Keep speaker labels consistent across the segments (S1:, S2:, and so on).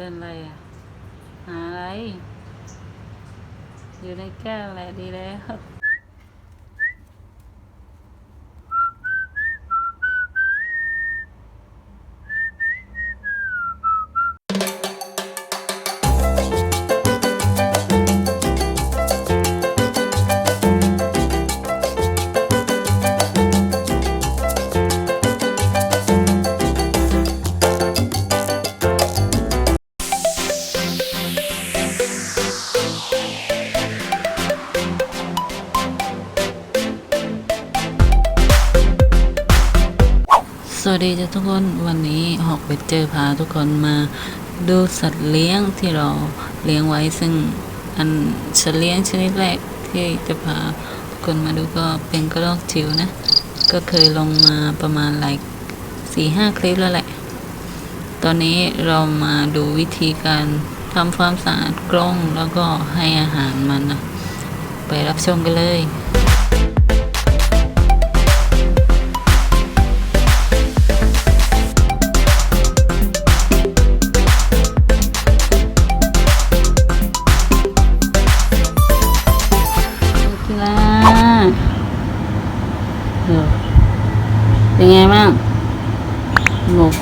S1: เป็นอะไรอะ หาอะไร อยู่ในแก้วแหละดีแล้ว วัสดีจ้ะทุกคนวันนี้หอกไปเจอพาทุกคนมาดูสัตว์เลี้ยงที่เราเลี้ยงไว้ซึ่งอันสัตว์เลี้ยงชนิดแรกที่จะพาทุกคนมาดูก็เป็นกระรอกจิ๋วนะ ก็เคยลงมาประมาณหลายสี่ห้าคลิปแล้วแหละ ตอนนี้เรามาดูวิธีการทำความสะอาดกรงแล้วก็ให้อาหารมันนะไปรับชมกันเลย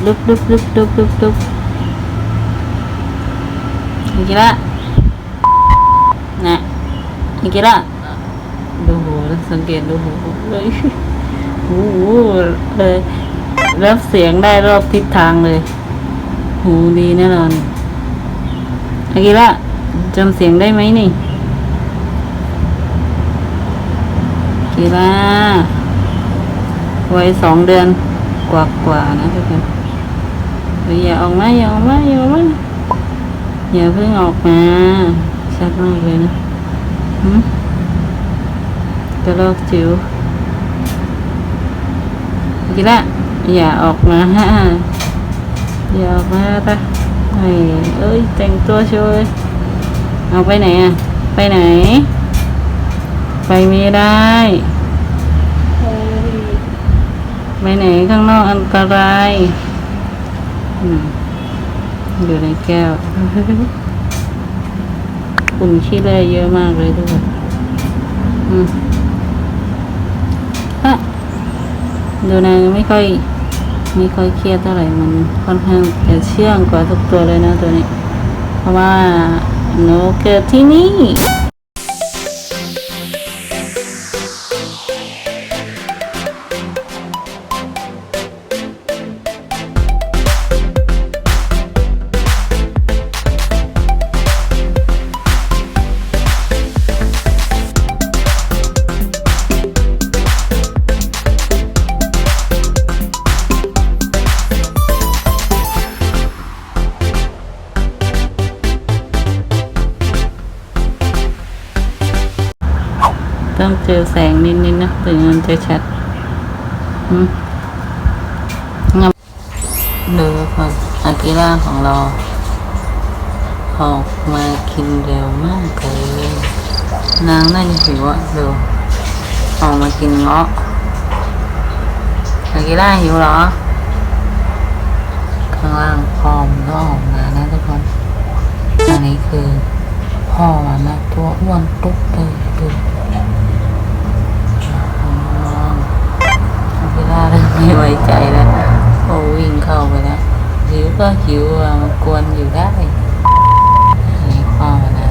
S1: หมกดึบดึบดึบดึบดึบดึบกีฬานะกีฬาดูหูแล้วสังเกตดูหูเลยหูเลยรับเสียงได้รอบทิศทางเลย หูดีแน่นอนอากิระจำเสียงได้ไหมนี่กีฬาวัยสองเดือนกว่ากว่าๆนะทุกคน เฮ้ยอย่าออกมาอย่าออกมาอย่าออกมาอย่าเพิ่งออกมาชัดมากเลยนะหืมกระโลกจิ๋วกีฬาอย่าออกมาฮะอย่าออกมาปะเฮ้ยเอ้ยแต่งตัวช่วยเอาไปไหนอะ ไปไหน ไปไม่ได้ไปไหนข้างนอกอันตราย อยู่ในแก้วฝุ่นขี้เล่เยอะมากเลยทุกคนอืมอะดูนางไม่ค่อยไม่ค่อยเครียดเท่าไหร่มันค่อนข้างจะเชื่องกว่าทุกตัวเลยนะตัวนี้ เพราะว่าหนูเกิดที่นี่ เจอแสงนิดๆนะถึงมันจะชัดอืมงับดูครับอากิระของเรา ออกมากินเร็วมากเลยนางน่าจะหิวอะดูออกมากินเงาะอากิระหิวเหรอ ข้างล่างพร้อมก็ออกมานะทุกคนอันนี้คือพ่อมันนะตัวอ้วนตุ๊กเลยดูเวลา ใจแล้วโอ้วิ่งเข้าไปแล้วหิวก็หิวมากวนอยู่ได้นี่พ่อนะ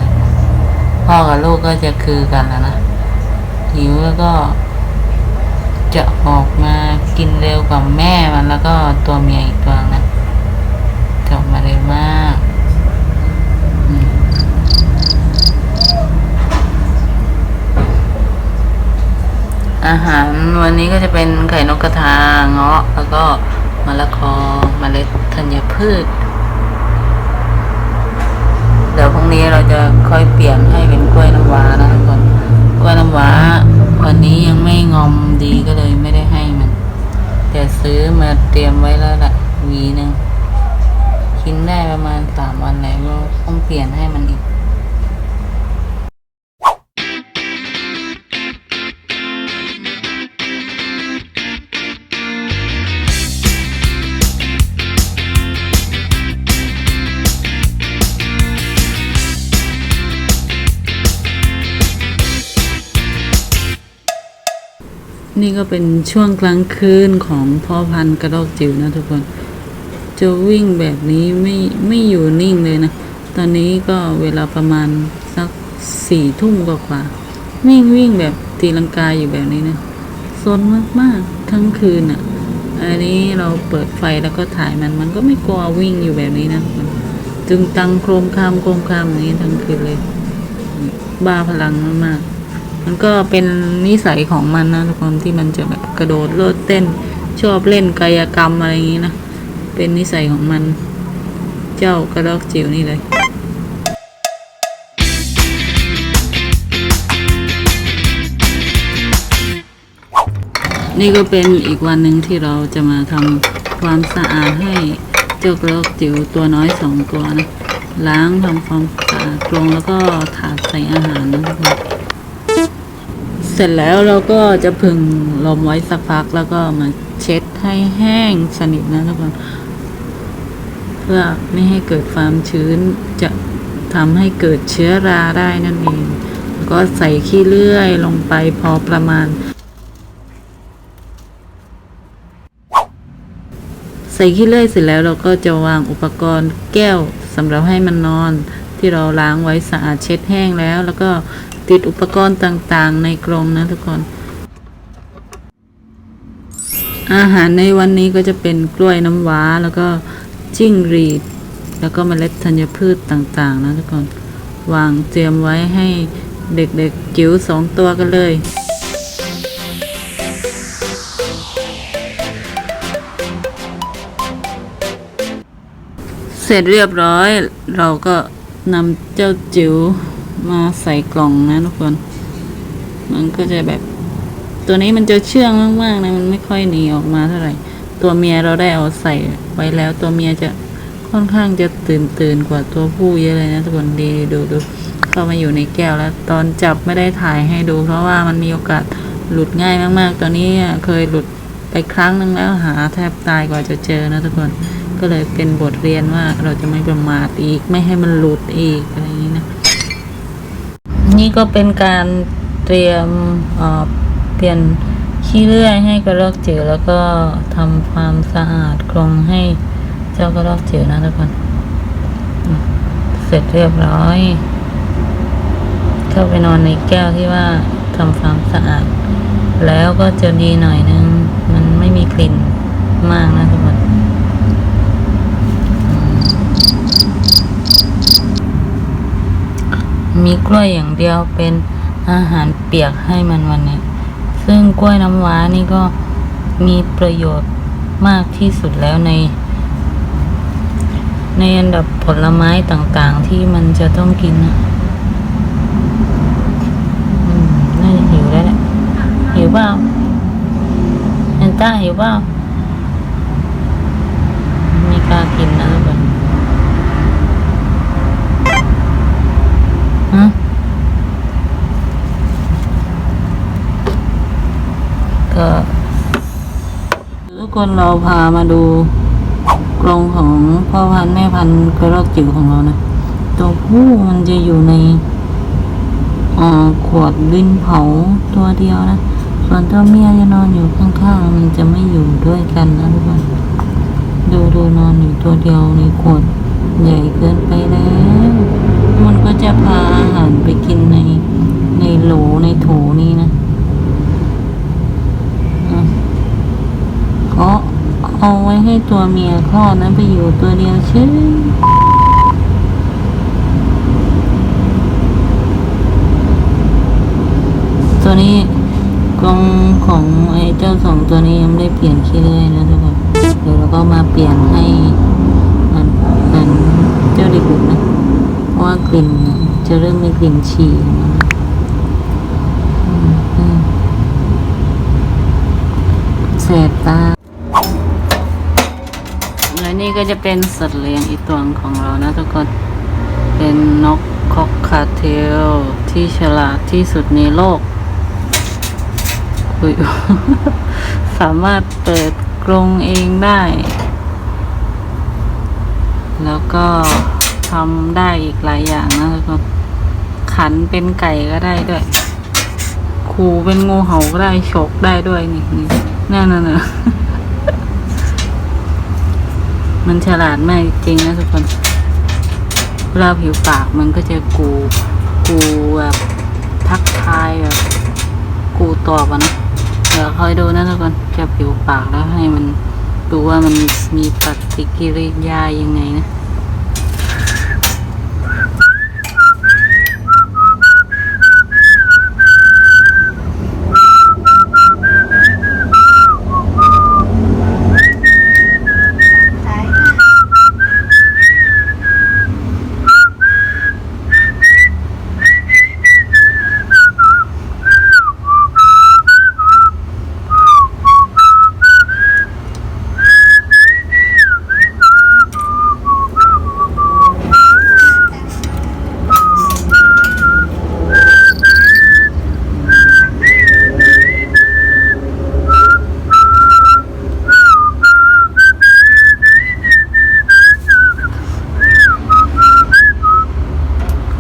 S1: พ่อกับลูกก็จะคือกันแล้วนะหิวแล้วก็จะออกมากินเร็วกว่าแม่มันแล้วก็ตัวเมียอีกตัวนะจะออกมาเร็วมาก อาหารวันนี้ก็จะเป็นไข่นกกระทาเงาะ แล้วก็มะละกอเมล็ดธัญพืช เดี๋ยวพรุ่งนี้เราจะค่อยเปลี่ยนให้เป็นกล้วยน้ำว้านะทุกคนกล้วยน้ำว้า วันนี้ยังไม่งอมดีก็เลยไม่ได้ให้มันแต่ซื้อมาเตรียมไว้แล้วละวีหนึ่งกินได้ประมาณสามวันแล้วก็ต้องเปลี่ยนให้มันอีก นี่ก็เป็นช่วงกลางคืนของพ่อพันธุ์กระรอกจิ๋วนะทุกคน จะวิ่งแบบนี้ไม่ไม่อยู่นิ่งเลยนะ ตอนนี้ก็เวลาประมาณสักสี่ทุ่มกว่าๆวิ่งวิ่งแบบตีลังกาอยู่แบบนี้นะซนมากๆทั้งคืนอะ อันนี้เราเปิดไฟแล้วก็ถ่ายมันมันก็ไม่กลัววิ่งอยู่แบบนี้นะมันจึงตังโครมคามโครมคามอย่างนี้ทั้งคืนเลย บ้าพลังมากๆ มันก็เป็นนิสัยของมันนะทุกคนที่มันจะแบบกระโดดโลดเต้น ชอบเล่นกายกรรมอะไรอย่างนี้นะ เป็นนิสัยของมัน เจ้ากระรอกจิ๋วนี่เลยนี่ก็เป็นอีกวันหนึ่งที่เราจะมาทำความสะอาดให้เจ้ากระรอกจิ๋วตัวน้อยสองตัวนะ ล้างทำความสะอาดกรงแล้วก็ถาดใส่อาหารนะทุกคน เสร็จแล้วเราก็จะผึ่งลมไว้สักพักแล้วก็มาเช็ดให้แห้งสนิทนะทุกคนเพื่อไม่ให้เกิดความชื้นจะทำให้เกิดเชื้อราได้นั่นเองแล้วก็ใส่ขี้เลื่อยลงไปพอประมาณ ใส่ขี้เลื่อยเสร็จแล้วเราก็จะวางอุปกรณ์แก้วสำหรับให้มันนอนที่เราล้างไว้สะอาดเช็ดแห้งแล้ว แล้วก็ ติดอุปกรณ์ต่างๆ ในกรงนะทุกคน อาหารในวันนี้ก็จะเป็นกล้วยน้ำว้าแล้วก็จิ้งรีด แล้วก็เมล็ดธัญพืชต่างๆ นะทุกคนวางเตรียมไว้ให้เด็กๆจิ๋วสองตัวกันเลยเสร็จเรียบร้อย เราก็นำเจ้าจิ๋ว มาใส่กล่องนะทุกคน มันก็จะแบบ ตัวนี้มันจะเชื่องมากๆนะมันไม่ค่อยหนีออกมาเท่าไหร่ ตัวเมียเราได้เอาใส่ไว้แล้ว ตัวเมียจะค่อนข้างจะตื่นตื่นกว่าตัวผู้เยอะเลยนะทุกคนดีดูดูเข้ามาอยู่ในแก้วแล้ว ตอนจับไม่ได้ถ่ายให้ดู เพราะว่ามันมีโอกาสหลุดง่ายมากๆ ตอนนี้เคยหลุดไปครั้งหนึงแล้วหาแทบตายกว่าจะเจอนะทุกคนก็เลยเป็นบทเรียนว่าเราจะไม่ประมาทอีกไม่ให้มันหลุดอีกอะไรอย่างนี้นะ นี่ก็เป็นการเตรียมเปลี่ยนขี้เลื่อยให้กระรอกจิ๋วแล้วก็ทำความสะอาดกรงให้เจ้ากระรอกจิ๋วนะทุกคนเสร็จเรียบร้อย เข้าไปนอนในแก้วที่ว่าทำความสะอาด แล้วก็จะดีหน่อยนึง มันไม่มีกลิ่นมากนะทุกคน มีกล้วยอย่างเดียวเป็นอาหารเปียกให้มันวันนี้ ซึ่งกล้วยน้ำว้านี่ก็มีประโยชน์มากที่สุดแล้วใน ในอันดับผลไม้ต่างๆที่มันจะต้องกินนะน่าจะหิวแล้วแหละหิวเปล่าแอนต้าหิวเปล่าไม่กล้ากินนะทุกคนฮะ ก็ทุกคนเราพามาดูกรงของพ่อพันธุ์แม่พันธุ์กระรอกจิ๋วของเรานะตัวผู้มันจะอยู่ในอ่อขวดดินเผาตัวเดียวนะ ส่วนตัวเมียจะนอนอยู่ข้างๆ มันจะไม่อยู่ด้วยกันนะทุกคนดูดูนอนอยู่ตัวเดียวในขวดใหญ่เกินไปแล้ว มันก็จะพาอาหารไปกินในในโหลในโถนี้นะ ก็ เอาไว้ให้ตัวเมียคลอดนั้นไปอยู่ตัวเดียวชื่อตัวนี้กรงของไอ้เจ้าสองตัวนี้ยังไม่ได้เปลี่ยนขี้เลื่อยนะทุกคนเดี๋ยวเราก็มาเปลี่ยนให้มันมันเจ้าด็กๆนะเพราะว่ากลิ่นจะเริ่มมีกลิ่นฉี่นะอืมอืมแสบตาและ นี่ก็จะเป็นสัตว์เลี้ยงอีกตัวของเรานะทุกคน เป็นนกคอกคาเทลที่ฉลาดที่สุดในโลกอุ๊ยสามารถเปิดกรงเองได้ แล้วก็ทำได้อีกหลายอย่างนะทุกคนขันเป็นไก่ก็ได้ด้วยขูเป็นงูเห่าก็ได้ฉกได้ด้วยนี่นี่นั่นน่ะ มันฉลาดมากจริงนะทุกคนเวลาผิวปากมันก็จะกู กูแบบทักทายแบบกูตอบอะนะเดี๋ยวคอยดูนะทุกคนจะผิวปากแล้วให้มันดูว่ามันมีปฏิกิริยายังไงนะ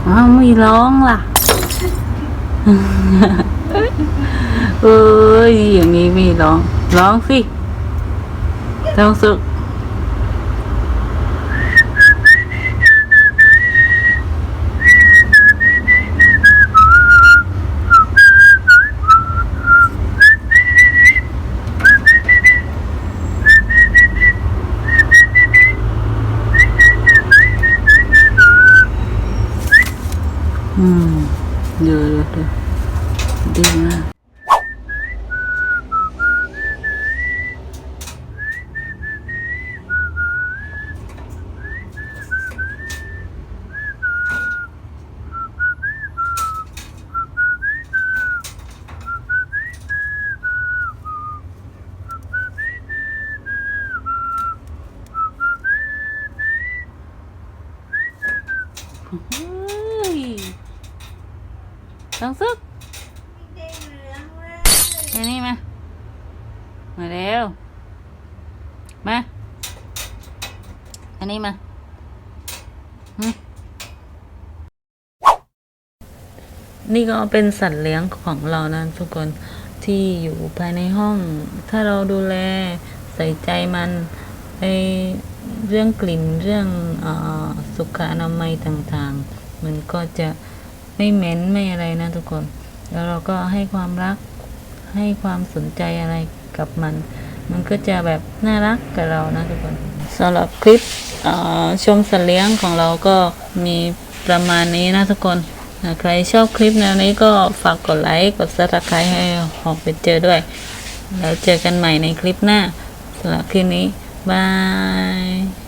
S1: อ้าวไม่ร้องล่ะ เอ้ยอย่างนี้ไม่ร้อง ร้องสิต้องสุก อืมเดี๋ยวเดี๋ยวเดี๋ยวดีมาก เฮ้ย ต้องซึกมานี่มา มาเร็ว มา อันนี้มาหึนี่ก็เป็นสัตว์เลี้ยงของเรานะทุกคนที่อยู่ภายในห้อง ถ้าเราดูแลใส่ใจมันไอเรื่องกลิ่นเรื่องอสุขอนามัยต่างๆ มันก็จะ ไม่เหม็นไม่อะไรนะทุกคน แล้วเราก็ให้ความรักให้ความสนใจอะไรกับมัน มันก็จะแบบน่ารักกับเรานะทุกคนสำหรับคลิปชมสัตว์เลี้ยงของเราก็มีประมาณนี้นะทุกคน ใครชอบคลิปแนวนี้ก็ฝากกดไลค์ กดซับสไครต์ให้หอกไปเจอด้วย แล้วเจอกันใหม่ในคลิปหน้าสำหรับคลิปนี้บาย